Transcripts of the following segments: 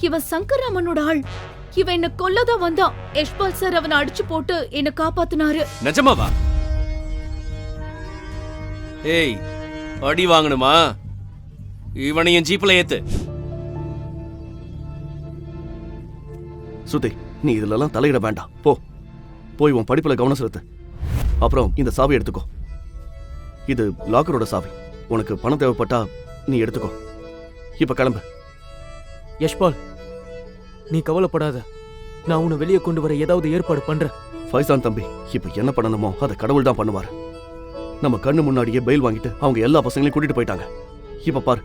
இவன் சங்கர்ராமனோட ஆள். இவன் என்ன கொல்லதான் வந்தான் யஷ்பால் சார் அவனை அடிச்சு போட்டு என்ன காப்பாத்துனாரு. நிஜமாவா? ஏய் அடி வாங்கணுமா? இவனையும் ஜீப்ல ஏத்து. ஸ்ருதி நீ இதுலலாம் தலையிட வேண்டாம். போ. போய் உன் படிப்புல கவனம் செலுத்து. அப்புறம் இந்த சாவி எடுத்துக்கோ. இது லாக்கரோட சாவி. உனக்கு பணம் தேவைப்பட்டா நீ எடுத்துக்கோ. இப்ப கிளம்பு. யஷ்பால் நீ கவலைப்படாத. நான் உன்னை வெளியே கொண்டு வர ஏதாவது ஏற்பாடு பண்றேன். ஃபைசான் தம்பி இப்ப என்ன பண்ணணுமோ அதை கடவுள் தான் பண்ணுவார். நம்ம கண்ணு முன்னாடியே பெயில் வாங்கிட்டு அவங்க எல்லா பசங்களையும் கூட்டிட்டு போயிட்டாங்க. இப்ப பாரு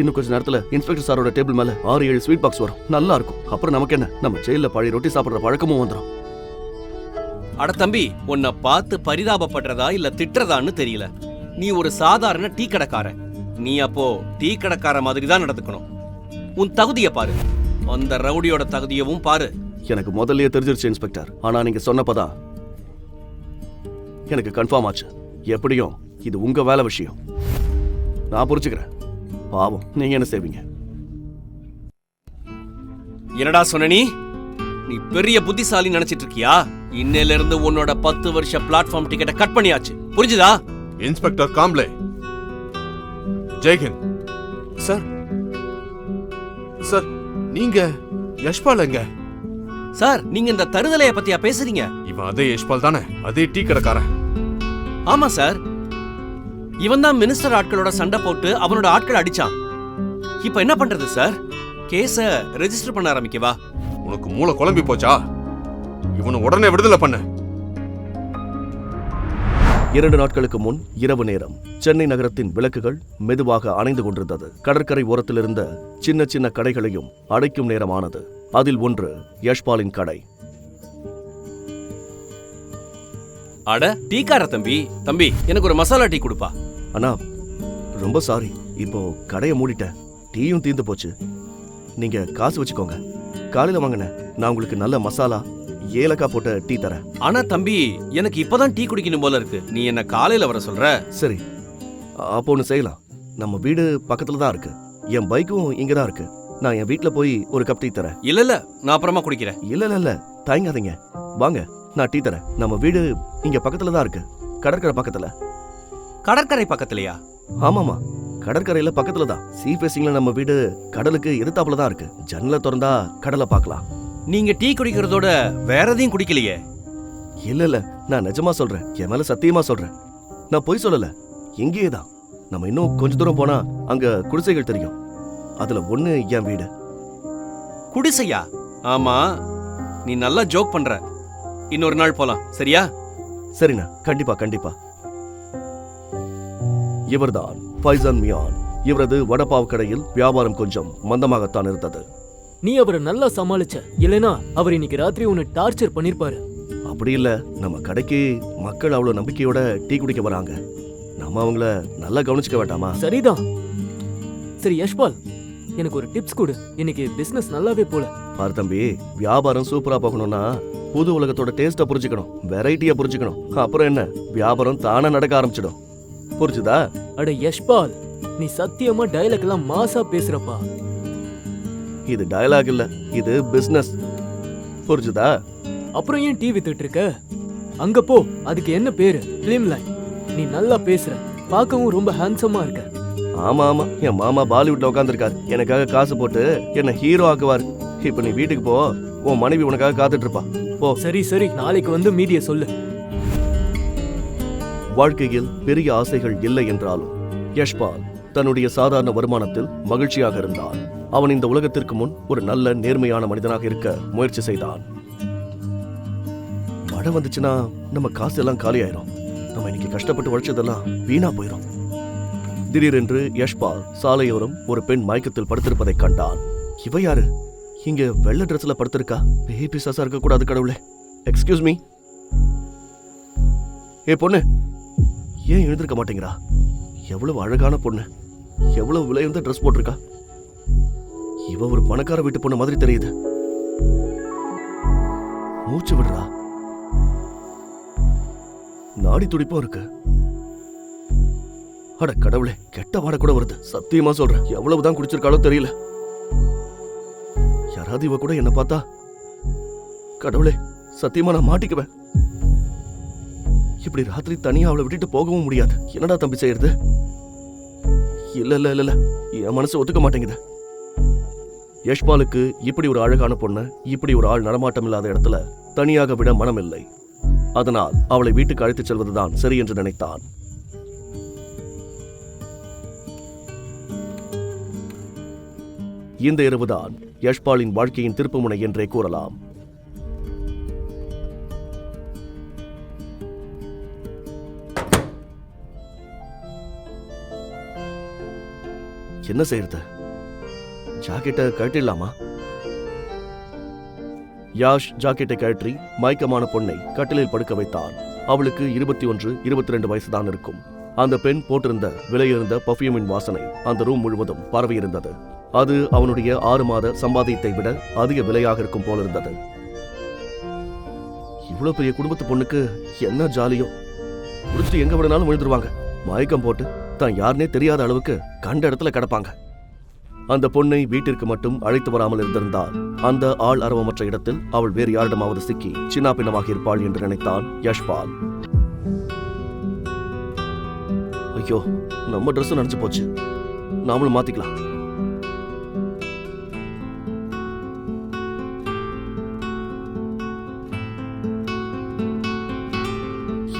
இன்னும் கொஞ்ச நேரத்துல இன்ஸ்பெக்டர் சாரோட டேபிள் மேல ஆறு ஏழு ஸ்வீட் பாக்ஸ் வரும். நல்லா இருக்கும். அப்புறம் நமக்கு என்ன? நம்ம ஜெயில பழைய ரொட்டி சாப்பிடுற பழக்கமும் வந்துடும் அட தம்பி உன்னை பார்த்து பரிதாபப்படுறதா இல்ல திட்டுறதான்னு தெரியல. நீ ஒரு சாதாரண டீ கடைக்காரன். நீ அப்போ டீ கடைக்கார மாதிரி தான் நடந்துக்கணும். உன் தகுதிய பாரு. அந்த ரவுடியோட தகுதியவும் பாரு. எனக்கு முதல்லயே தெரிஞ்சிருச்சு இன்ஸ்பெக்டர். ஆனா நீங்க சொன்னப்பதான் எனக்கு கன்ஃபார்ம் ஆச்சு. எப்படியும் இது உங்க வேலை விஷயம். நான் புரிஞ்சுக்கிறேன். பாவம் நீங்க என்ன செய்வீங்க? என்னடா சொன்ன நீ நீ பெரிய புத்திசாலி நினைச்சிட்டு இருக்கியா? இன்னையில இருந்து உன்னோட பத்து வருஷ பிளாட்ஃபார்ம் டிக்கெட்டை கட் பண்ணியாச்சு. புரிஞ்சுதா? இன்ஸ்பெக்டர் காம்ப்ளே. ஜெய்ஹிந்த். சார் சார் நீங்க யஷ்பால் எங்க சார் நீங்க இந்த தருதலைய பத்தியா பேசுறீங்க? இவன் அதே யஷ்பால் தானே? அதே டீ கடைக்காரன். ஆமா சார். இவன் தான் மினிஸ்டர் ஆட்களோட சண்டை போட்டு அவனோட ஆட்கள் அடிச்சான். இப்ப என்ன பண்றது சார்? கேஸ ரெஜிஸ்டர் பண்ண ஆரம்பிக்கவா? உனக்கு மூளை குழம்பி போச்சா? இவனை உடனே விடுதலை பண்ணு. இரண்டு நாட்களுக்கு முன் இரவு நேரம். சென்னை நகரத்தின் விளக்குகள் மெதுவாக அணைந்து கொண்டிருந்தது. கடற்கரை ஓரத்தில் இருந்த சின்ன சின்ன கடைகளையும் அடைக்கும் நேரமானது. அதில் ஒன்று யஷ்பாலின் கடை. அட டீக்கார தம்பி? தம்பி எனக்கு ஒரு மசாலா டீ கொடுப்பா. அண்ணா ரொம்ப சாரி. இப்போ கடையை மூடிட்டேன் டீயும் தீர்ந்து போச்சு. நீங்க காசு வச்சுக்கோங்க. காலையில வாங்கினேன் நான் உங்களுக்கு நல்ல மசாலா ஏலக்காய் போட்ட டீ தரேன். ஆனா தம்பி எனக்கு இப்பதான் டீ குடிக்கணும் போல இருக்கு. நீ என்ன காலையில வர சொல்ற? சரி. அப்போ ஒன்று செய்யலாம். நம்ம வீடு பக்கத்துல தான் இருக்கு. என் பைக்கும் இங்க தான் இருக்கு. நான் என் வீட்ல போய் ஒரு கப் டீ தரேன். இல்ல இல்ல. நான் அப்புறமா குடிக்கிறேன். இல்ல இல்ல இல்ல. தயங்காதீங்க. வாங்க நான் டீ தரேன். நம்ம வீடு இங்க பக்கத்துல தான் இருக்கு. கடற்கரை பக்கத்துல. கடற்கரை பக்கத்துலயா? ஆமாமா கடற்கரையில பக்கத்துல தான். சீ ஃபேசிங்ல நம்ம வீடு கடலுக்கு எதிர்த்தாப்புல தான் இருக்கு. ஜன்னலை திறந்தா கடலை பார்க்கலாம். நீங்க டீ குடிக்கிறதோட வேற எதையும் குடிக்கலையே. இல்ல இல்ல நான் நிஜமா சொல்றேன். என் மேல சத்தியமா சொல்றேன். நான் பொய் சொல்லல. இங்கேயே தான். நம்ம இன்னும் கொஞ்ச தூரம் போனா அங்க குடிசைகள் தெரியும். அதுல ஒண்ணு என் வீடு. குடிசையா? ஆமா. நீ நல்லா ஜோக் பண்ற. இன்னொரு நாள் போலாம். சரியா? சரிண்ணா. கண்டிப்பா கண்டிப்பா. இவர்தான் ஃபைசான் மியான். இவரது வடப்பாவ் கடையில் வியாபாரம் கொஞ்சம் மந்தமாகத்தான் இருந்தது. நீ அவரை நல்லா சமாளிச்ச. இல்லனா அவர் இன்னைக்கு ராத்திரி உன்னை டார்ச்சர் பண்ணிருப்பாரு. அப்படி இல்ல. நம்ம கடைக்கு மக்கள் அவ்வளவு நம்பிக்கையோட டீ குடிக்க வராங்க. நம்ம அவங்கள நல்லா கவனிச்சுக்க வேண்டாமா? சரிதான். சரி யஷ்பால் எனக்கு ஒரு டிப்ஸ் கொடு. இன்னைக்கு பிசினஸ் நல்லாவே போல. பாரு தம்பி வியாபாரம் சூப்பரா போகணும்னா புது உலகத்தோட டேஸ்ட புரிஞ்சுக்கணும். வெரைட்டியா புரிஞ்சுக்கணும். அப்புறம் என்ன? வியாபாரம் தானா நடக்க ஆரம்பிச்சிடும். புரிஞ்சுதா? அட யஷ்பால் நீ சத்தியமா டயலாக் எல்லாம் மாசா பேசுறப்பா. இது டயலாக் இல்ல. இது பிசினஸ் புரிஞ்சுதா? அப்புறம் ஏன் டிவி வித்துட்டு இருக்க அங்க போ அதுக்கு என்ன பேரு? பிலிம் லைன் நீ நல்லா பேசுற. பார்க்கவும் ரொம்ப ஹேண்ட்ஸமா இருக்க. ஆமா ஆமா. என் மாமா பாலிவுட்ல உட்காந்துருக்காரு எனக்காக காசு போட்டு என்ன ஹீரோ ஆக்குவாரு. இப்ப நீ வீட்டுக்கு போ. உன் மனைவி உனக்காக காத்துட்டு இருப்பா. போ. சரி சரி. நாளைக்கு வந்து மீதிய சொல்லு. வாழ்க்கையில் பெரிய ஆசைகள் இல்லை என்றாலும் யஷ்பால் தன்னுடைய சாதாரண வருமானத்தில் மகிழ்ச்சியாக இருந்தான். அவன் இந்த உலகத்திற்கு முன் ஒரு நல்ல நேர்மையான மனிதனாக இருக்க முயற்சி செய்தான். மழை வந்துச்சுன்னா நம்ம காசு எல்லாம் காலியாயிரும். நம்ம இன்னைக்கு கஷ்டப்பட்டு உழைச்சதெல்லாம் வீணா போயிடும் திடீரென்று யஷ்பால் சாலையோரம் ஒரு பெண் மயக்கத்தில் படுத்திருப்பதை கண்டான். இவ யாரு? இங்க வெள்ளை ட்ரெஸ்ல படுத்திருக்கா? பேய் பிசாசா இருக்க கூடாது கடவுளே. எக்ஸ்கியூஸ் மீ ஏ பொண்ணு. ஏன் எழுந்திருக்க மாட்டேங்கிறா? எவ்வளவு அழகான பொண்ணு. எவ்வளவு விலையுந்த ட்ரெஸ் போட்டிருக்கா? இவ ஒரு பணக்கார வீட்டு பொண்ணு மாதிரி தெரியுது. மூச்சு விடுறா. நாடி துடிப்பும் இருக்கு. அட கடவுளே கெட்ட வாட கூட வருது. சத்தியமா சொல்றேன் எவ்வளவுதான் குடிச்சிருக்காளோ தெரியல. யாராவது இவ கூட என்ன பார்த்தா? கடவுளே சத்தியமா நான் மாட்டிக்குவேன். இப்படி ராத்திரி தனியா அவளை விட்டுட்டு போகவும் முடியாது. என்னடா தம்பி செய்யறது? இல்ல இல்ல இல்ல இல்ல. என் மனசு ஒத்துக்க மாட்டேங்குது. யஷ்பாலுக்கு இப்படி ஒரு அழகான பொண்ணு இப்படி ஒரு ஆள் நடமாட்டம் இல்லாத இடத்துல தனியாக விட மனமில்லை. அதனால் அவளை வீட்டுக்கு அழைத்துச் செல்வதுதான் சரி என்று நினைத்தான். இந்த இரவுதான் யஷ்பாலின் வாழ்க்கையின் திருப்புமுனை என்றே கூறலாம். என்ன செய்யறது ஜாக்கெட்டை கட்டிடலாமா யாஷ் ஜாக்கெட்டை கழற்றி மயக்கமான பொண்ணை கட்டிலில் படுக்க வைத்தான். அவளுக்கு இருபத்தி ஒன்று இருபத்தி ரெண்டு வயசுதான் இருக்கும். அந்த பெண் போட்டிருந்த விலையிருந்த பர்ஃபியூமின் வாசனை அந்த ரூம் முழுவதும் பரவியிருந்தது. அது அவனுடைய ஆறு மாத சம்பாதியத்தை விட அதிக விலையாக இருக்கும் போல இருந்தது இவ்வளவு பெரிய குடும்பத்து பொண்ணுக்கு என்ன ஜாலியோ. குடிச்சிட்டு எங்க விடனாலும் விழுந்துருவாங்க. மயக்கம் போட்டு தான் யாருனே தெரியாத அளவுக்கு கண்ட இடத்துல கிடப்பாங்க. அந்த பொண்ணை வீட்டிற்கு மட்டும் அழைத்து வராமல் இருந்திருந்தால் அந்த ஆள் அரவமற்ற இடத்தில் அவள் வேறு யாரிடமாவது சிக்கி சின்ன பின்னமாக இருப்பாள் என்று நினைத்தான் யஷ்பால். ஐயோ நம்ம Dress நினைச்சு போச்சு. நாமளும் மாத்திக்கலாம்.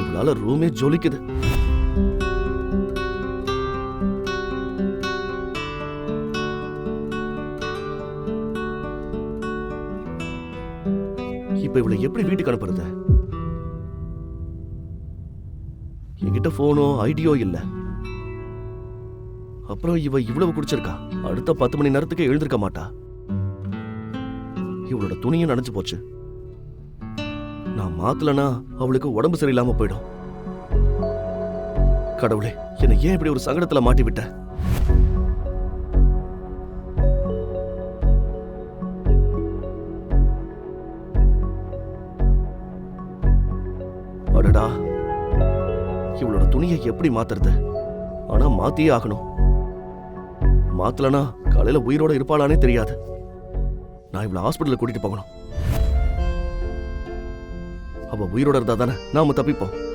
இவளால ரூமே ஜொலிக்குது. இப்போ இவளை எப்படி வீட்டுக்கு அனுப்புறது? என்கிட்ட போனோ ஐடியோ இல்ல. அப்புறம் இவ இவ்வளவு குடிச்சிருக்கா. அடுத்த பத்து மணி நேரத்துக்கு எழுந்திருக்க மாட்டா. இவளோட துணியும் நனைஞ்சு போச்சு. நான் மாத்தலனா அவளுக்கு உடம்பு சரியில்லாம போயிடும். கடவுளே என்னை ஏன் இப்படி ஒரு சங்கடத்துல மாட்டி விட்ட எப்படி மாத்துறது? ஆனா மாத்தியே ஆகணும். மாத்தலனா காலையில உயிரோட இருப்பாளானே தெரியாது. நான் இவ்வளவு ஹாஸ்பிட்டலுக்கு கூட்டிட்டு போகணும். அவ உயிரோட இருந்தா தானே நாம தப்பிப்போம்.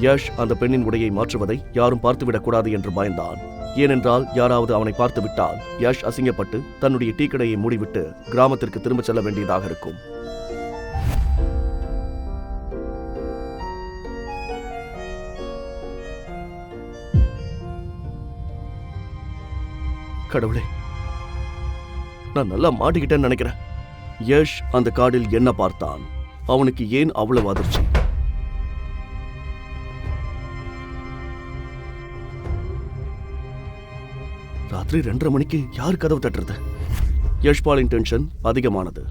யஷ் அந்த பெண்ணின் உடையை மாற்றுவதை யாரும் பார்த்துவிடக் கூடாது என்று பயந்தான். ஏனென்றால் யாராவது அவனை பார்த்து விட்டால் யஷ் அசிங்கப்பட்டு தன்னுடைய டீ கடையை மூடிவிட்டு கிராமத்திற்கு திரும்பச் செல்ல வேண்டியதாக இருக்கும். கடவுளே. நான் நல்லா மாட்டிக்கிட்டேன்னு நினைக்கிறேன். யஷ் அந்த காடில் என்ன பார்த்தான்? அவனுக்கு ஏன் அவ்வளவு அதிர்ச்சி? ராத்திரி ரெண்டரை மணிக்கு யார் கதவு தட்டுறது? யஷ்பாலின் டென்ஷன் அதிகமானது.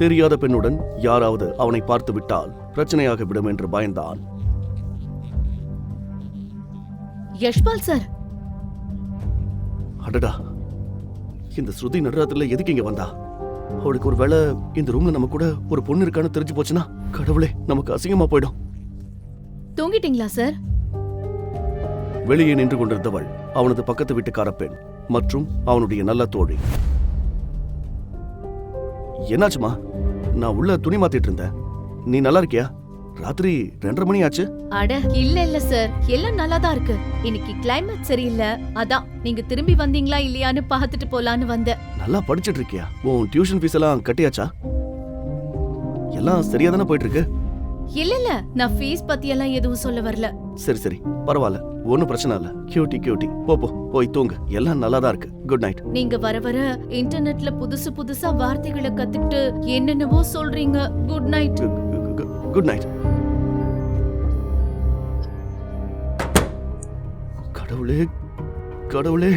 தெரியாத பெண்ணுடன் யாராவது அவனை பார்த்து விட்டால் பிரச்சனையாக விடும் என்று பயந்தான். யஷ்பால் சார் அடடா. இந்த ஸ்ருதி நடுராத்திரில எதுக்கு இங்க வந்தா? அவளுக்கு ஒரு வேளை இந்த ரூம்ல நம்ம கூட ஒரு பொண்ணு இருக்கான்னு தெரிஞ்சு போச்சுன்னா கடவுளே நமக்கு அசிங்கமா போயிடும். தூங்கிட்டீங்களா சார்? வெளியே நின்று கொண்டிருந்தவள் அவனது பக்கத்து வீட்டுக்கார பெண் மற்றும் அவனுடைய நல்ல தோழி. என்னாச்சுமா? நான் உள்ள துணி மாத்திட்டு இருந்தேன். நீ நல்லா இருக்கியா? ராத்திரி ரெண்டரை மணி ஆச்சு? அட இல்ல இல்ல சார் எல்லாம் நல்லா தான் இருக்கு. இன்னைக்கு கிளைமேட் சரியில்லை. அதான் நீங்க திரும்பி வந்தீங்களா இல்லையான்னு பார்த்துட்டு போலான்னு வந்தேன். நல்லா படிச்சிட்டு இருக்கியா? உன் டியூஷன் ஃபீஸ் எல்லாம் கட்டியாச்சா? எல்லாம் சரியா தானே போயிட்டு இருக்கு இல்ல இல்ல. நான் ஃபீஸ் பத்தி எல்லாம் எதுவும் சொல்ல வரல. சரி சரி. பரவாயில்ல. ஒன்றும் பிரச்சனை இல்லை. கியூட்டி கியூட்டி போ போ. போய் தூங்கு. எல்லாம் நல்லா தான் இருக்கு. குட் நைட் நீங்க வர வர இன்டர்நெட்ல புதுசு புதுசா வார்த்தைகளை கத்துக்கிட்டு என்னென்னவோ சொல்றீங்க. குட் நைட் குட் நைட் கடவுளே கடவுளே.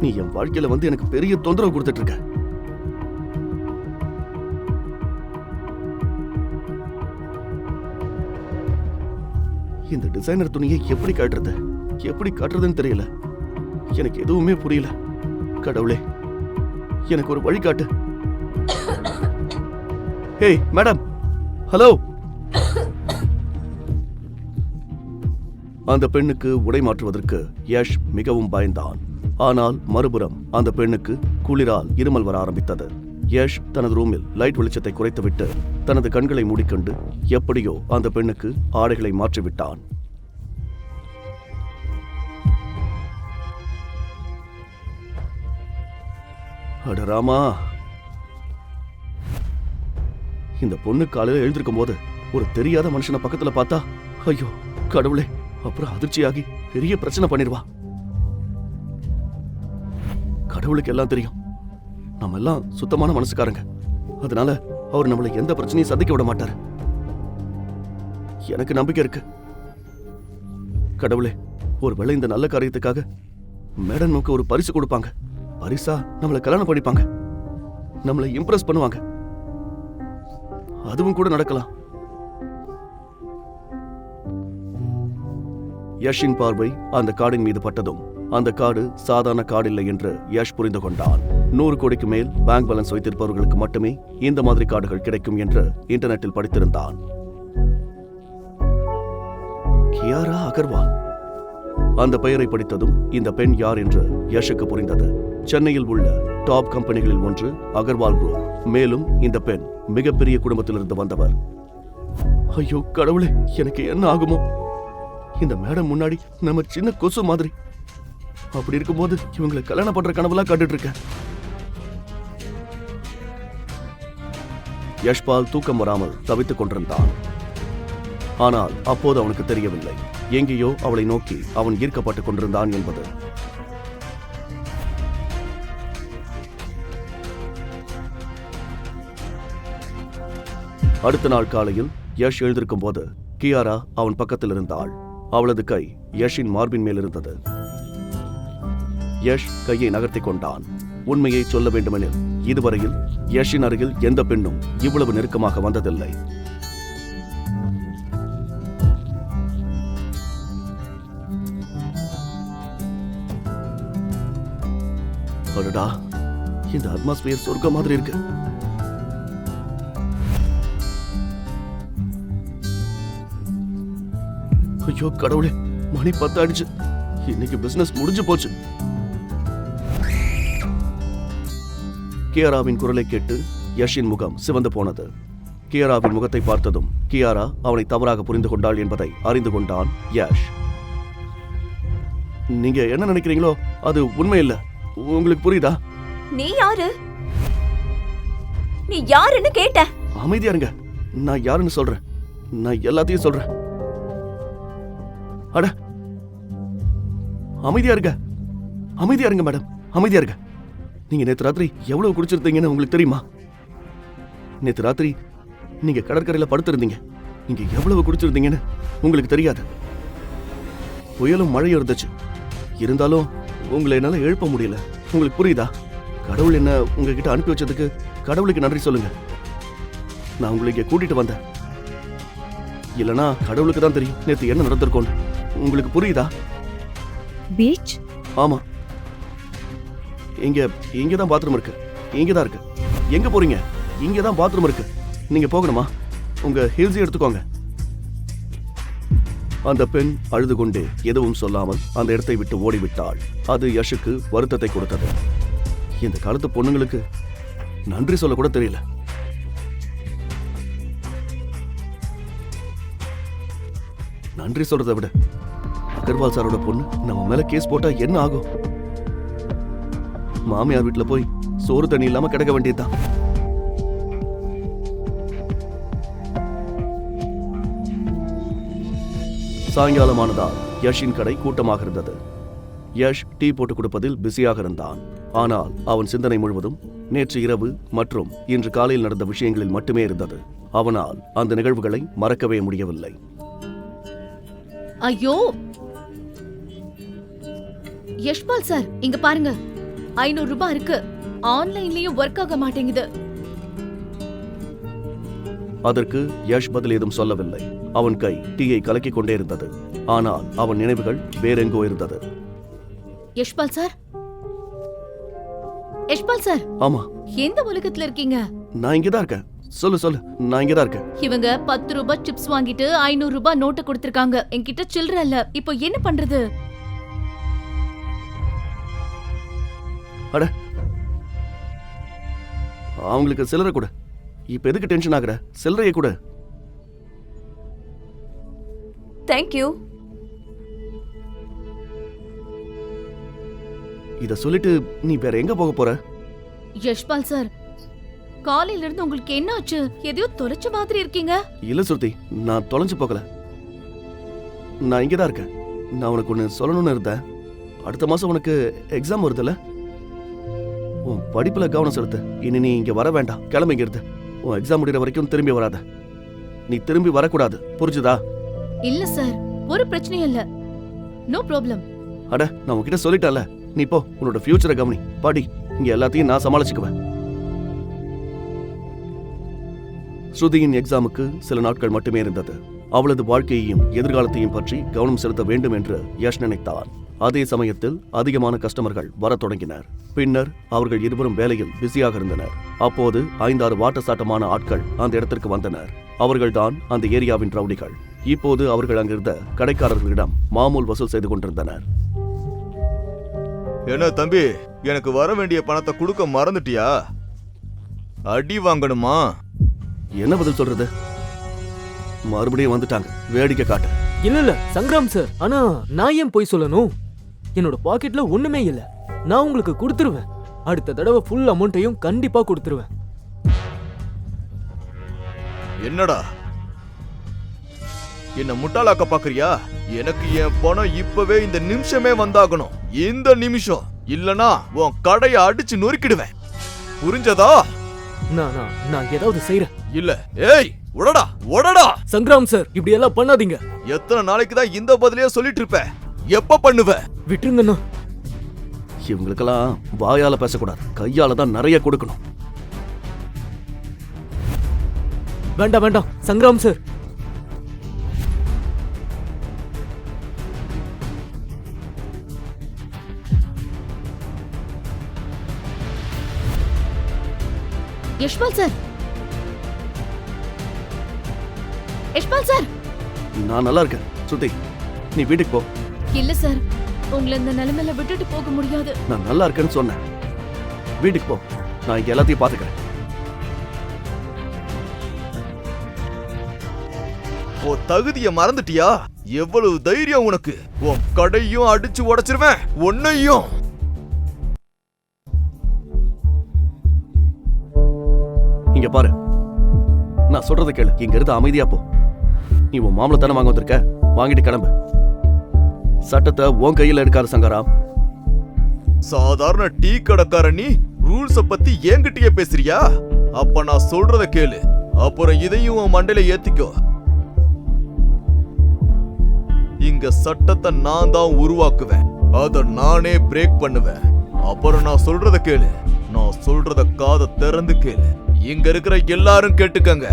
நீ என் வாழ்க்கையில வந்து எனக்கு பெரிய தொந்தரவு கொடுத்துட்டு இருக்க இந்த டிசைனர் துணியை எப்படி காட்டுறது? எப்படி காட்டுறதுன்னு தெரியல. எனக்கு எதுவுமே புரியல. கடவுளே. எனக்கு ஒரு வழிகாட்டு. ஏய் மேடம் ஹலோ அந்த பெண்ணுக்கு உடை மாற்றுவதற்கு யஷ் மிகவும் பயந்தான். ஆனால் மறுபுறம் அந்த பெண்ணுக்கு குளிரால் இருமல் வர ஆரம்பித்தது. யஷ் தனது ரூமில் லைட் வெளிச்சத்தை குறைத்துவிட்டு தனது கண்களை மூடிக்கொண்டு எப்படியோ அந்த பெண்ணுக்கு ஆடைகளை மாற்றிவிட்டான். அட ராமா. இந்த பொண்ணு காலையில் எழுந்திருக்கும் போது ஒரு தெரியாத மனுஷனை பக்கத்துல பார்த்தா ஐயோ கடவுளே அப்புறம் அதிர்ச்சியாகி பெரிய பிரச்சனை பண்ணிடுவா. கடவுளுக்கு எல்லாம் தெரியும். நம்ம எல்லாம் சுத்தமான மனசுக்காரங்க. அதனால அவர் நம்மளை எந்த பிரச்சனையும் சந்திக்க விட மாட்டார். எனக்கு நம்பிக்கை இருக்கு. கடவுளே ஒருவேளை இந்த நல்ல காரியத்துக்காக மேடம் நமக்கு ஒரு பரிசு கொடுப்பாங்க. பரிசா நம்மளை கல்யாணம் பண்ணிப்பாங்க. நம்மளை இம்ப்ரெஸ் பண்ணுவாங்க. அதுவும் கூட நடக்கலாம். யஷின் பார்வை அந்த காடின் மீது பட்டதும் அந்த காடு சாதாரண காடில்லை என்று யஷ் புரிந்து கொண்டான். நூறு கோடிக்கு மேல் பேங்க் பேலன்ஸ் வைத்திருப்பவர்களுக்கு மட்டுமே இந்த மாதிரி கார்டுகள் கிடைக்கும் என்று இன்டர்நெட்டில் படித்திருந்தான். கியாரா அகர்வால். அந்த பெயரை படித்ததும் இந்த பெண் யார் என்று யஷுக்கு புரிந்தது. சென்னையில் உள்ள டாப் கம்பெனிகளில் ஒன்று அகர்வால் குரூப் மேலும் இந்த பெண் மிகப்பெரிய குடும்பத்திலிருந்து வந்தவர். ஐயோ கடவுளே எனக்கு என்ன ஆகுமோ? இந்த மேடம் முன்னாடி நம்ம சின்ன கொசு மாதிரி. அப்படி இருக்கும்போது இவங்களை கல்யாணம் பண்ற கனவுலாம் கண்டுட்டு இருக்கேன். யஷ்பால் தூக்கம் வராமல் தவித்துக் கொண்டிருந்தான். ஆனால் அப்போது அவனுக்கு தெரியவில்லை. எங்கேயோ அவளை நோக்கி அவன் ஈர்க்கப்பட்டுக் கொண்டிருந்தான் என்பது. அடுத்த நாள் காலையில் யஷ் எழுந்திருக்கும் போது கியாரா அவன் பக்கத்தில் இருந்தாள். அவளது கை யஷின் மார்பின் மேல் இருந்தது. யஷ் கையை நகர்த்திக் கொண்டான். உண்மையை சொல்ல வேண்டுமெனில் இதுவரையில் யஷின் அருகில் எந்த பெண்ணும் இவ்வளவு நெருக்கமாக வந்ததில்லை. அடடா இந்த அட்மாஸ்பியர் சொர்க்க மாதிரி இருக்கு. ஐயோ கடவுளே மணி பத்து இன்னைக்கு பிசினஸ் முடிஞ்சு போச்சு. கியாராவின் குரலை கேட்டு யஷின் முகம் சிவந்து போனது. கியாராவின் முகத்தை பார்த்ததும் கியாரா அவனை தவறாக புரிந்து கொண்டாள் என்பதை அறிந்து கொண்டான் யஷ். நீங்க என்ன நினைக்கிறீங்களோ அது உண்மை இல்லை உங்களுக்கு புரியுதா? நீ யாரு? நீ யாருன்னு கேட்ட. அமைதியா இருங்க. நான் யாருன்னு சொல்றேன். நான் எல்லாத்தையும் சொல்றேன். அட. அமைதியா இருங்க. அமைதியா இருங்க மேடம். அமைதியா இருங்க. நீங்க நேத்து ராத்திரி எவ்வளவு குடிச்சிருந்தீங்கன்னு உங்களுக்கு தெரியுமா? நேத்து ராத்திரி நீங்க கடற்கரையில படுத்திருந்தீங்க. நீங்க எவ்வளவு குடிச்சிருந்தீங்கன்னு உங்களுக்கு தெரியாது. புயலும் மழையும் இருந்துச்சு. இருந்தாலும் உங்களை என்னால எழுப்ப முடியல. உங்களுக்கு புரியுதா? கடவுள் என்ன உங்ககிட்ட அனுப்பி வச்சதுக்கு கடவுளுக்கு நன்றி சொல்லுங்க. நான் உங்களை இங்க கூட்டிட்டு வந்தேன். இல்லனா கடவுளுக்கு தான் தெரியும் நேத்து என்ன நடந்திருக்கோன்னு உங்களுக்கு புரியுதா? பீச்? ஆமா. இங்க இங்க தான் பாத்ரூம் இருக்கு. இங்க தான் இருக்கு. எங்க போறீங்க? இங்க தான் பாத்ரூம் இருக்கு. நீங்க போகணுமா? உங்க ஹில்ஸ் எடுத்துக்கோங்க. அந்த பெண் அழுது கொண்டே எதுவும் சொல்லாமல் அந்த இடத்தை விட்டு ஓடிவிட்டாள். அது யஷுக்கு வருத்தத்தை கொடுத்தது. இந்த காலத்து பொண்ணுங்களுக்கு நன்றி சொல்லக்கூட தெரியல. நன்றி சொல்றதை விட அகர்வால் சாரோட பொண்ணு நம்ம மேல கேஸ் போட்டா என்ன ஆகும்? மாமியார் வீட்டுல போய் சோறு தண்ணி இல்லாம கிடக்க வேண்டியதுதான். சாயங்காலமானதால் யஷின் கடை கூட்டமாக இருந்தது யஷ் டீ போட்டு கொடுப்பதில் பிஸியாக இருந்தான். ஆனால் அவன் சிந்தனை முழுவதும் நேற்று இரவு மற்றும் இன்று காலையில் நடந்த விஷயங்களில் மட்டுமே இருந்தது. அவனால் அந்த நிகழ்வுகளை மறக்கவே முடியவில்லை. ஐயோ! யஷ்பால் சார் இங்க பாருங்க. ஐநூறு ரூபாய் இருக்கு. ஆன்லைன்லயும் ஒர்க் ஆக மாட்டேங்குது. அதற்கு யஷ் பதில் ஏதும் சொல்லவில்லை. அவன் கை டீயை கலக்கிக் கொண்டே இருந்தது. ஆனால் அவன் நினைவுகள் வேறெங்கோ இருந்தது. யஷ்பால் சார்? யஷ்பால் சார்? ஆமா. எந்த உலகத்துல இருக்கீங்க? நான் இங்கதான் இருக்கேன். சொல்லு சொல்லு. நான் இங்கே தான் இருக்கேன். இவங்க பத்து ரூபாய் சிப்ஸ் வாங்கிட்டு ஐநூறு ரூபாய் நோட்டு கொடுத்திருக்காங்க. என்கிட்ட சில்லற இல்ல. இப்போ என்ன பண்றது? அவங்களுக்கு சில்லறை கொடு. இப்போ எதுக்கு டென்ஷன் ஆகுற? சில்லறையை கொடு. தேங்க்யூ இதை சொல்லிட்டு நீ வேற எங்க போக போற? யஷ்பால் சார் காலையில இருந்து உங்களுக்கு என்ன ஆச்சு? எதையோ தொலைச்ச மாதிரி இருக்கீங்க. இல்ல சுருதி நான் தொலைஞ்சு போகல. நான் இங்கே தான் இருக்கேன். நான் உனக்கு ஒன்று சொல்லணும்னு இருந்தேன். அடுத்த மாதம் உனக்கு எக்ஸாம் வருதுல்ல? உன் படிப்பில் கவனம் செலுத்து. இனி நீ இங்கே வர வேண்டாம். கிளம்பி இங்க இருந்து உன் எக்ஸாம் முடிகிற வரைக்கும் திரும்பி வராத. நீ திரும்பி வரக்கூடாது. புரிஞ்சுதா? இல்ல சார். ஒரு பிரச்சனையும் இல்ல. No problem. அட நான் உன்கிட்ட சொல்லிட்டேன்ல. நீ போ. உன்னோட ஃபியூச்சரை கவனி. பாடி. இங்க எல்லாத்தையும் நான் சமாளிச்சுக்குவேன். ஸ்ருதியின் எக்ஸாமுக்கு சில நாட்கள் மட்டுமே இருந்தது. அவளது வாழ்க்கையையும் எதிர்காலத்தையும் பற்றி கவனம் செலுத்த வேண்டும் என்று யஷ் நினைத்தார் அதே சமயத்தில் அதிகமான கஸ்டமர்கள் வரத் தொடங்கினர். பின்னர் அவர்கள் இருவரும் வேலையில் பிஸியாக இருந்தனர். அப்போது ஐந்தாறு வாட்டசாட்டமான ஆட்கள் அந்த இடத்திற்கு வந்தனர். அவர்கள்தான் அந்த ஏரியாவின் ரவுடிகள். இப்போது அவர்கள் அங்கிருந்த கடைக்காரர்களிடம் மாமூல் வசூல் செய்து கொண்டிருந்தனர். என்ன தம்பி எனக்கு வர வேண்டிய பணத்தை கொடுக்க மறந்துட்டியா? அடி வாங்கணுமா? என்ன பதில் சொல்றது? மறுபடியும் வந்துட்டாங்க. வேடிக்கை காட்டு. இல்ல இல்ல சங்கராம் சார் ஆனா நான் ஏன் போய் சொல்லணும்? என்னோட பாக்கெட்ல ஒண்ணுமே இல்ல. நான் உங்களுக்கு கொடுத்துருவேன். அடுத்த தடவை ஃபுல் அமௌண்ட்டையும் கண்டிப்பா கொடுத்துருவேன். என்னடா? என்ன முட்டாளாக்க பாக்குறியா? எனக்கு என் பணம் இப்பவே இந்த நிமிஷமே வந்தாகணும். இந்த நிமிஷம். இல்லனா உன் கடைய அடிச்சு நொறுக்கிடுவேன். புரிஞ்சதா? நான் நான் நான் ஏதாவது செய்றேன். இல்ல. ஏய் உடடா உடடா. சங்கராம் சார் இப்படி எல்லாம் பண்ணாதீங்க. எத்தனை நாளைக்கு தான் இந்த பதிலையே சொல்லிட்டு இருப்ப? எப்ப பண்ணுவ? விட்டுருங்கண்ணா இவங்களுக்கெல்லாம் வாயால பேசக்கூடாது. கையால தான் நிறைய கொடுக்கணும். வேண்டாம் வேண்டாம். Sangram sir Yashpal sir. Yashpal sir. நான் நல்லா இருக்கேன். சுத்தி நீ வீட்டுக்கு போ. இல்ல சார். உங்களை இந்த நிலைமையில விட்டுட்டு போக முடியாது. நான் நல்லா இருக்கேன்னு சொன்னேன். வீட்டுக்கு போ. நான் இங்க எல்லாத்தையும் பாத்துக்கிறேன் உன் தகுதிய மறந்துட்டியா? எவ்வளவு தைரியம் உனக்கு. உன் கடையும் அடிச்சு உடைச்சிருவேன். உன்னையும். இங்க பாரு. நான் சொல்றதை கேளு. இங்க இருந்து அமைதியா போ. நீ உன் மாமலை தானே வாங்க வந்திருக்க. வாங்கிட்டு கிளம்பு. சட்டத்தை உன் கையில எடுக்காத சங்கராம் சாதாரண டீ கடைக்கார நீ ரூல்ஸ பத்தி என்கிட்டயே பேசுறியா? அப்ப நான் சொல்றத கேளு. அப்புறம் இதையும் உன் மண்டையில ஏத்திக்கோ. இங்க சட்டத்தை நான் தான் உருவாக்குவேன். அத நானே பிரேக் பண்ணுவேன். அப்புறம் நான் சொல்றத கேளு. நான் சொல்றத காத திறந்து கேளு. இங்க இருக்கிற எல்லாரும் கேட்டுக்கங்க.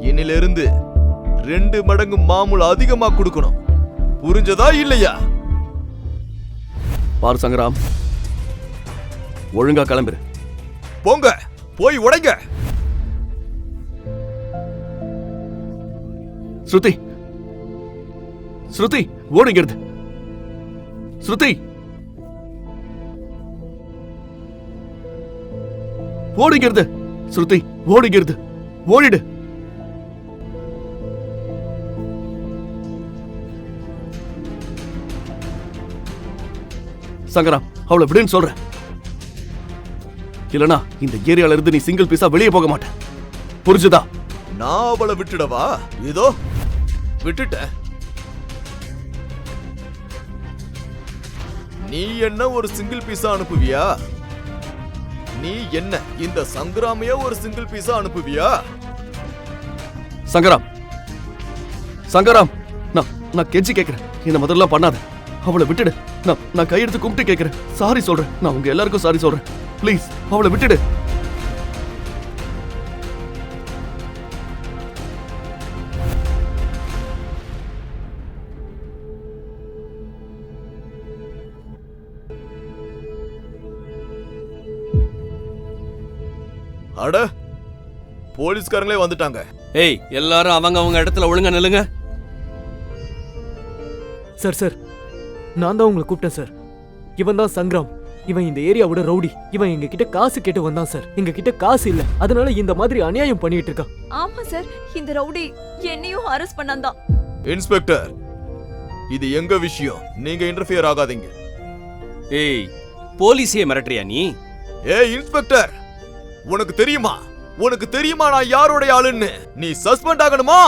இன்னில இருந்து ரெண்டு மடங்கு மாமூல் அதிகமா கொடுக்கணும். புரிஞ்சதா இல்லையா? பாரு சங்கராம். ஒழுங்கா கிளம்பிரு. போங்க போய் உடைங்க. ஸ்ருதி. ஸ்ருதி ஓடுங்கிறது ஸ்ருதி. ஓடுங்கிறது ஸ்ருதி ஓடுகிறது. ஓடிடு. சங்கராம் அவளை விடுன்னு சொல்றேன். இல்லனா இந்த ஏரியால இருந்து நீ சிங்கிள் பீஸா வெளியே போக மாட்ட. புரிஞ்சுதா? நான் அவளை விட்டுடவா? இதோ விட்டுட்டேன் நீ என்ன ஒரு சிங்கிள் பீஸா அனுப்புவியா? நீ என்ன இந்த சங்கராமையா ஒரு சிங்கிள் பீஸா அனுப்புவியா? சங்கராம். சங்கராம் நான் நான் கெஞ்சி கேட்கிறேன் இந்த முதல்ல பண்ணாத. அவளை விட்டுடு. நான் நான் கையெடுத்து கும்பிட்டு கேட்கிறேன் சாரி சொல்றேன். நான் உங்க எல்லாருக்கும் சாரி சொல்றேன். ப்ளீஸ் அவளை விட்டுடு. போலீஸ்காரங்களே வந்துட்டாங்க. ஏய் எல்லாரும் அவங்க அவங்க இடத்துல ஒழுங்கா நில்லுங்க. Sir sir. நான் தான் உங்களை கூப்பிட்டேன் சார். இவன் தான் சங்கராம். இவன் இந்த ஏரியாவோட ரவுடி. இவன் எங்க கிட்ட காசு கேட்டு வந்தான் சார். எங்க கிட்ட காசு இல்ல. அதனால இந்த மாதிரி அநியாயம் பண்ணிட்டு இருக்கான். ஆமா சார். இந்த ரவுடி என்னையும் அரெஸ்ட் பண்ணான்தான் இன்ஸ்பெக்டர் இது எங்க விஷயம்? நீங்க இன்டர்ஃபியர் ஆகாதீங்க. ஏய் போலீஸையே மிரட்டுறியா நீ? ஏய் இன்ஸ்பெக்டர் உனக்கு தெரியுமா? உனக்கு தெரியுமா நான் யாருடைய ஆளுன்னு? நீ சஸ்பெண்ட் ஆகணுமா?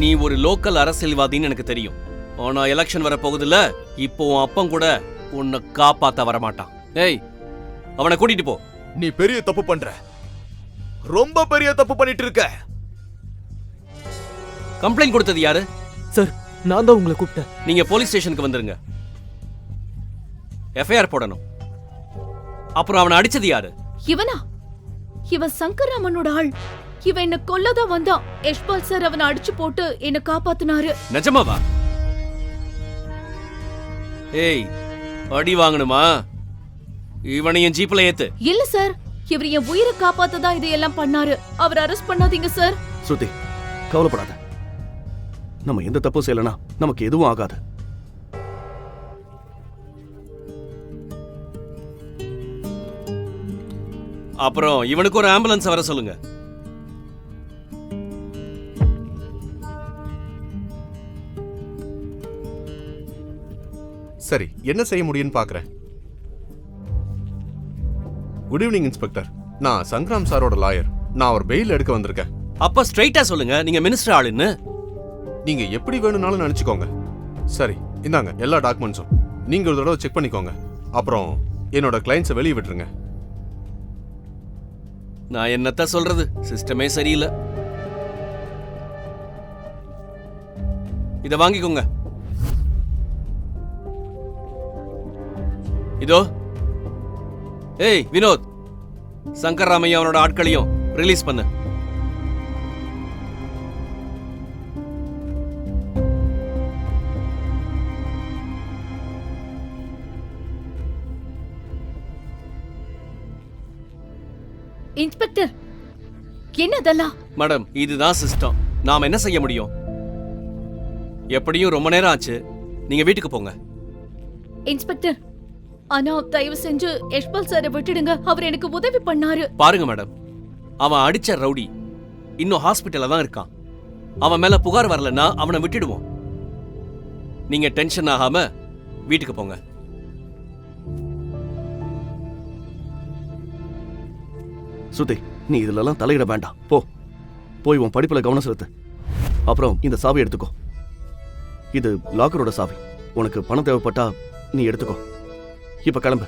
நீ ஒரு லோக்கல் அரசியல்வாதின்னு எனக்கு தெரியும். ஆனா எலெக்ஷன் வர போகுதுல்ல இப்போ உன் அப்பன் கூட உன்னை காப்பாத்த வரமாட்டான். ஏய் அவனை கூட்டிட்டு போ. நீ பெரிய தப்பு பண்ற. ரொம்ப பெரிய தப்பு பண்ணிட்டு இருக்க. கம்ப்ளைண்ட் கொடுத்தது யாரு? சார் நான் தான் உங்களை கூப்பிட்டேன். நீங்க போலீஸ் ஸ்டேஷனுக்கு வந்துருங்க. எஃப்ஐஆர் போடணும். அப்புறம் அவனை அடிச்சது யாரு? இவனா? இவன் சங்கர்ராமனோட ஆள். இவன் என்ன கொல்லதான் வந்தான் யஷ்பால் சார் அவனை அடிச்சு போட்டு என்ன காப்பாத்துனாரு. நிஜமாவா? ஏய் அடி வாங்கணுமா? இவனையும் ஜீப்ல ஏத்து. இல்ல சார் இவர் என் உயிரை காப்பாத்ததா இதையெல்லாம் பண்ணாரு. அவர் அரெஸ்ட் பண்ணாதீங்க சார். ஸ்ருதி கவலைப்படாத. நம்ம எந்த தப்பும் செய்யலனா நமக்கு எதுவும் ஆகாது. அப்புறம் இவனுக்கு ஒரு ஆம்புலன்ஸ் வர சொல்லுங்க. சரி என்ன செய்ய முடியும்னு பார்க்குறேன் குட் ஈவினிங் இன்ஸ்பெக்டர் நான் சங்கராம் சாரோட லாயர் நான் அவர் பெயில் எடுக்க வந்திருக்கேன். அப்ப ஸ்ட்ரைட்டா சொல்லுங்க நீங்க மினிஸ்டர் ஆளுன்னு. நீங்க எப்படி வேணும்னாலும் நினைச்சுக்கோங்க. சரி இந்தாங்க எல்லா டாக்குமெண்ட்ஸும் நீங்க ஒரு தடவை செக் பண்ணிக்கோங்க. அப்புறம் என்னோட கிளைண்ட்ஸை வெளியே விட்டுருங்க. நான் என்னத்த சொல்றது? சிஸ்டமே சரியில்லை. இதை வாங்கிக்கோங்க. இதோ. ஏய் வினோத். சங்கர் ராமையா அவனோட ஆட்களையும் ரிலீஸ் பண்ணு. என்ன அதெல்லாம் மேடம் இதுதான் சிஸ்டம் நாம என்ன செய்ய முடியும்? எப்படியும் ரொம்ப நேரம் ஆச்சு. நீங்க வீட்டுக்கு போங்க. இன்ஸ்பெக்டர் ஆனா தயவு செஞ்சு யஷ்பால் சாரை விட்டுடுங்க. அவர் எனக்கு உதவி பண்ணாரு. பாருங்க மேடம். அவன் அடிச்ச ரவுடி இன்னும் ஹாஸ்பிட்டல்ல தான் இருக்கான். அவன் மேல புகார் வரலன்னா அவனை விட்டுடுவோம். நீங்க டென்ஷன் ஆகாம வீட்டுக்கு போங்க. ஸ்ருதி நீ இதுலலாம் தலையிட வேண்டாம். போ. போய் உன் படிப்புல கவனம் செலுத்து. அப்புறம் இந்த சாவி எடுத்துக்கோ. இது லாக்கரோட சாவி. உனக்கு பணம் தேவைப்பட்டா நீ எடுத்துக்கோ. இப்ப கிளம்பு.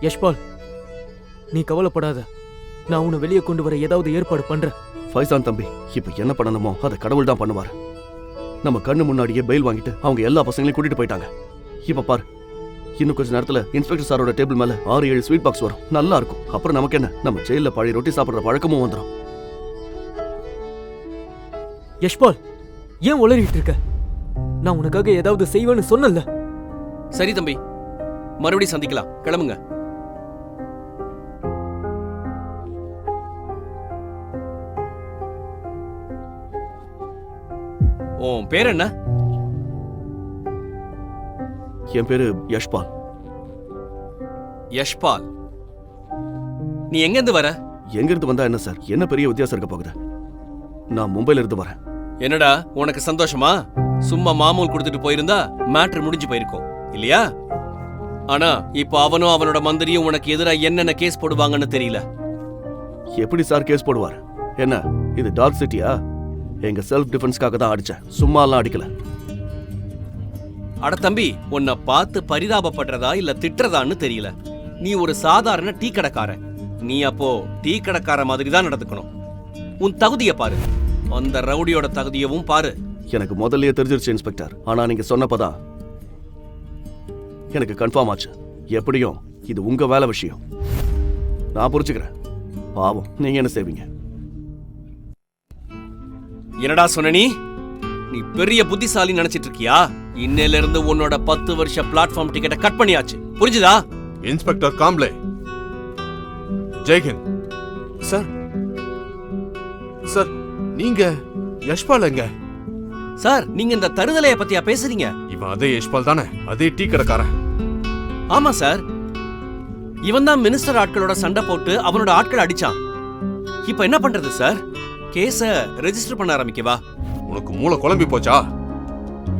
யஷ்பால் நீ கவலைப்படாத. நான் உன்னை வெளியே கொண்டு வர ஏதாவது ஏற்பாடு பண்றேன். ஃபைசான் தம்பி இப்ப என்ன பண்ணணுமோ அதை கடவுள் தான் பண்ணுவார். நம்ம கண்ணு முன்னாடியே பெயில் வாங்கிட்டு அவங்க எல்லா பசங்களையும் கூட்டிட்டு போயிட்டாங்க. இப்ப பாரு இன்னும் கொஞ்ச நேரத்துல இன்ஸ்பெக்டர் சாரோட டேபிள் மேல ஆறு ஏழு ஸ்வீட் பாக்ஸ் வரும். நல்லா இருக்கும். அப்புறம் நமக்கு என்ன? நம்ம ஜெயில பழைய ரொட்டி சாப்பிடுற பழக்கமும் வந்துடும் யஷ்பால் ஏன் உளறிட்டு இருக்க? நான் உனக்காக ஏதாவது செய்வேன்னு சொன்னல சரி தம்பி. மறுபடியும் சந்திக்கலாம். கிளம்புங்க. உன் பேர் என்ன? என் பேரு யஷ்பால். யஷ்பால்? நீ எங்கேருந்து வர? எங்க இருந்து வந்தா என்ன சார்? என்ன பெரிய வித்தியாசம் இருக்க போகுது? நான் மும்பைல இருந்து வரேன். என்னடா உனக்கு சந்தோஷமா? சும்மா மாமூல் கொடுத்துட்டு போயிருந்தா மேட்ரு முடிஞ்சு போயிருக்கும் இல்லையா? ஆனா இப்போ அவனும் அவனோட மந்திரியும் உனக்கு எதிரா என்னென்ன கேஸ் போடுவாங்கன்னு தெரியல. எப்படி சார் கேஸ் போடுவார்? என்ன இது டார்க் சிட்டியா? எங்க செல்ஃப் டிஃபென்ஸ்க்காக தான் அடிச்சேன். சும்மாலாம் அடிக்கல. அட தம்பி உன்னை பார்த்து பரிதாபப்படுறதா இல்ல திட்டுறதான்னு தெரியல. நீ ஒரு சாதாரண டீ கடைக்காரன். நீ அப்போ டீ கடைக்கார மாதிரி தான் நடந்துக்கணும். உன் தகுதியை பாரு. அந்த ரவுடியோட தகுதியவும் பாரு. எனக்கு முதல்லயே தெரிஞ்சிருச்சு இன்ஸ்பெக்டர். ஆனா நீங்க சொன்னப்பதான் எனக்கு கன்ஃபார்ம் ஆச்சு. எப்படியும் இது உங்க வேலை விஷயம். நான் புரிச்சுக்கிறேன் பாவம் நீங்க என்ன செய்வீங்க? என்னடா சொன்ன நீ? நீ பெரிய புத்திசாலி நினைச்சிட்டு இருக்கியா? இன்னையில இருந்து உன்னோட பத்து வருஷ பிளாட்ஃபார்ம் டிக்கெட்டை கட் பண்ணியாச்சு. புரிஞ்சுதா? இன்ஸ்பெக்டர் காம்ப்ளே ஜெய்ஹிந்த். சார். நீங்க யஷ்பால் எங்க? சார் நீங்க இந்த தருதலைய பத்தியா பேசுறீங்க? இவன் அதே யஷ்பால் தானே? அதே டீ கடைக்காரன். ஆமா சார். இவன் தான் மினிஸ்டர் ஆட்களோட சண்டை போட்டு அவனோட ஆட்களை அடிச்சான். இப்ப என்ன பண்றது சார்? கேஸ ரெஜிஸ்டர் பண்ண ஆரம்பிக்கவா? உனக்கு மூளை குழம்பி போச்சா?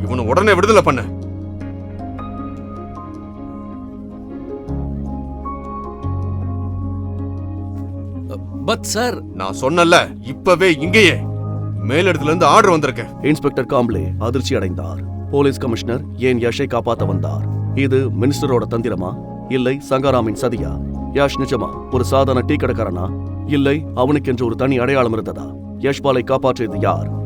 இவனை உடனே விடுதலை பண்ணு. பட் சார் நான் சொன்னல இப்பவே இங்கேயே. மேலிடத்துல இருந்து ஆர்டர் வந்திருக்கு. இன்ஸ்பெக்டர் காம்ப்ளே அதிர்ச்சி அடைந்தார். போலீஸ் கமிஷனர் ஏன் யஷை காப்பாத்த வந்தார்? இது மினிஸ்டரோட தந்திரமா? இல்லை சங்காராமின் சதியா? யாஷ் நிஜமா ஒரு சாதாரண டீ கடைக்காரனா? இல்லை அவனுக்கென்று ஒரு தனி அடையாளம் இருந்ததா? யஷ்பாலை காப்பாற்றியது யார்?